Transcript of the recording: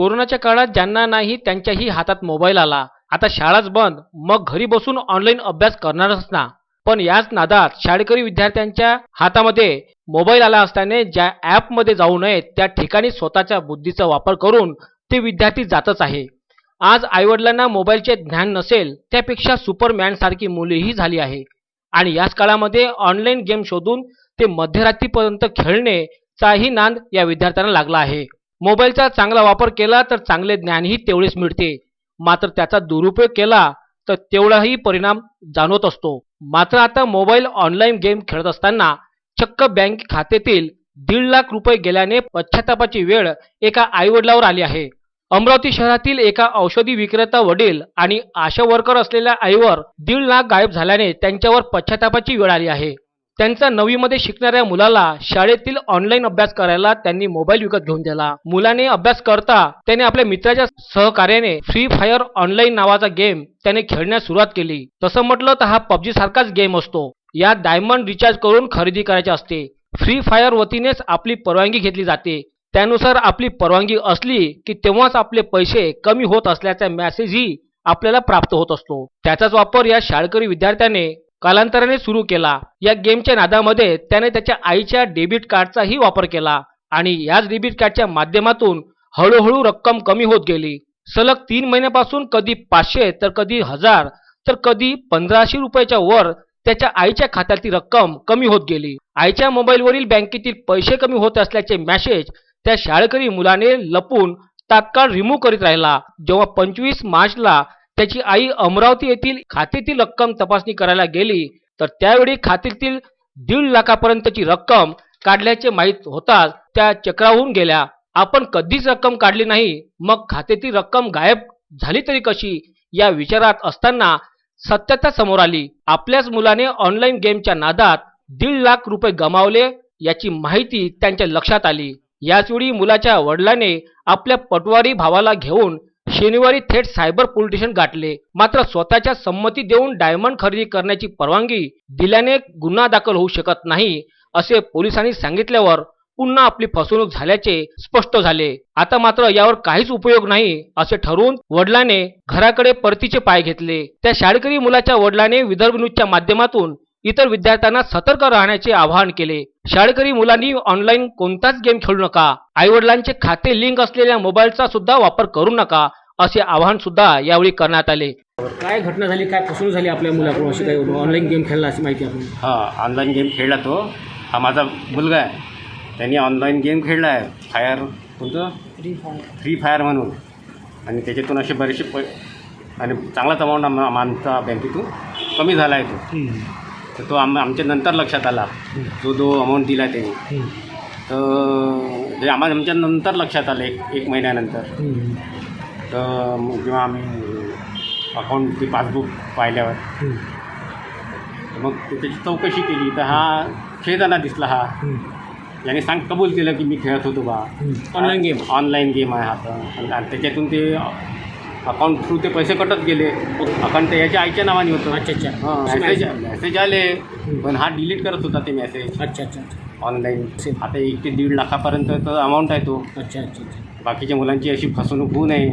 कोरोनाच्या काळात ज्यांना नाही त्यांच्याही हातात मोबाईल आला. आता शाळाच बंद मग घरी बसून ऑनलाईन अभ्यास करणारच ना. पण याच नादात शाळकरी विद्यार्थ्यांच्या हातामध्ये मोबाईल आला असल्याने ज्या ॲपमध्ये जाऊ नये त्या ठिकाणी स्वतःच्या बुद्धीचा वापर करून ते विद्यार्थी जातच आहे. आज आईवडिलांना मोबाईलचे ज्ञान नसेल त्यापेक्षा सुपरमॅनसारखी मुलेही झाली आहे. आणि याच काळामध्ये ऑनलाईन गेम शोधून ते मध्यरात्रीपर्यंत खेळणेचाही नांद या विद्यार्थ्यांना लागला आहे. मोबाईलचा चांगला वापर केला तर चांगले ज्ञानही तेवढेच मिळते. मात्र त्याचा दुरुपयोग केला तर तेवढाही परिणाम जाणवत असतो. मात्र आता मोबाईल ऑनलाईन गेम खेळत असताना चक्क बँक खात्यातील दीड लाख रुपये गेल्याने पश्चातापाची वेळ एका आईवडिलावर आली आहे. अमरावती शहरातील एका औषधी विक्रेता वडील आणि आशा वर्कर असलेल्या आईवर दीड लाख गायब झाल्याने त्यांच्यावर पश्चातापाची वेळ आली आहे. त्यांचा नववीमध्ये शिकणाऱ्या मुलाला शाळेतील ऑनलाईन अभ्यास करायला त्यांनी मोबाईल विकत घेऊन दिला. मुलाने अभ्यास करता त्याने आपल्या मित्राच्या सहकार्याने फ्री फायर ऑनलाईन नावाचा गेम त्याने खेळण्यास सुरुवात केली. तसं म्हटलं तर हा पबजी सारखाच गेम असतो. यात डायमंड रिचार्ज करून खरेदी करायची असते. फ्री फायर वतीनेच आपली परवानगी घेतली जाते. त्यानुसार आपली परवानगी असली की तेव्हाच आपले पैसे कमी होत असल्याचा मेसेजही आपल्याला प्राप्त होत असतो. त्याचाच वापर या शाळकरी विद्यार्थ्याने कालांतराने सुरू केला. या गेमच्या नादामध्ये त्याने त्याच्या आईच्या डेबिट कार्डचाही वापर केला आणि याच डेबिट कार्डच्या माध्यमातून हळूहळू रक्कम कमी होत गेली. सलग तीन महिन्यापासून कधी पाचशे तर कधी हजार तर कधी पंधराशे रुपयाच्या वर त्याच्या आईच्या खात्यातील रक्कम कमी होत गेली. आईच्या मोबाईलवरील बँकेतील पैसे कमी होत असल्याचे मॅसेज त्या शाळकरी मुलाने लपून तात्काळ रिमूव्ह करीत राहिला. जेव्हा पंचवीस मार्चला त्याची आई अमरावती येथील खात्यातील रक्कम तपासणी करायला गेली तर त्यावेळी खात्यातील दीड लाखापर्यंतची रक्कम काढल्याचे माहीत होताच त्या चक्रावून गेल्या. आपण कधीच रक्कम काढली नाही मग खात्यातील रक्कम गायब झाली तरी कशी? या विचारात असताना सत्यता समोर आली. आपल्याच मुलाने ऑनलाईन गेमच्या नादात दीड लाख रुपये गमावले याची माहिती त्यांच्या लक्षात आली. याचवेळी मुलाच्या वडिलाने आपल्या पटवारी भावाला घेऊन शनिवारी थेट सायबर पोलीस स्टेशन गाठले. मात्र स्वतःच्या संमती देऊन डायमंड खरेदी करण्याची परवानगी दिल्याने गुन्हा दाखल होऊ शकत नाही असे पोलिसांनी सांगितल्यावर पुन्हा आपली फसवणूक झाल्याचे स्पष्ट झाले. आता मात्र यावर काहीच उपयोग नाही असे ठरवून वडिलाने घराकडे परतीचे पाय घेतले. त्या शाळकरी मुलाच्या वडिलांनी विदर्भ न्यूजच्या माध्यमातून इतर विद्यार्थ्यांना सतर्क राहण्याचे आवाहन केले. शाळकरी मुलांनी ऑनलाईन कोणताच गेम खेळू नका. आईवडिलांचे खाते लिंक असलेल्या मोबाईलचा सुद्धा वापर करू नका. असे आवाहन सुद्धा यावेळी करण्यात आले. काय घटना झाली? काय फसवणूक झाली आपल्या मुलाकडून? अशी काही ऑनलाईन गेम खेळला अशी माहिती आपण. हा ऑनलाईन गेम खेळला तो. हा माझा मुलगा आहे. त्यांनी ऑनलाईन गेम खेळला आहे. फायर कोणतं? फ्री फायर फ्री फायर म्हणून. आणि त्याच्यातून असे बरेचसे पै आणि चांगलाच अमाऊंट आम आमचा बँकेतून कमी झाला आहे तो. तर तो आम आमच्या नंतर लक्षात आला. जो जो अमाऊंट दिला त्याने. तर आम्हाला आमच्या नंतर लक्षात आलं एक एक महिन्यानंतर. तर मग जेव्हा आम्ही अकाउंटची पासबुक पाहिल्यावर. मग त्याची चौकशी केली. तर हा खेळताना दिसला हा. याने सांग कबूल केलं की मी खेळत होतो बा. Online game? ऑनलाईन गेम आहे हा तर. आणि त्याच्यातून ते अकाउंट थ्रू ते पैसे कटत गेले. अकाउंट तर याच्या आईच्या नावाने होतं. अच्छा अच्छा. हां मेसेज मेसेज आले. पण हा डिलीट करत होता ते मेसेज अच्छा अच्छा ऑनलाईन आता एक ते दीड लाखापर्यंत अमाऊंट आहे तो. अच्छा अच्छा अच्छा. बाकीच्या मुलांची अशी फसवणूक होऊ नये.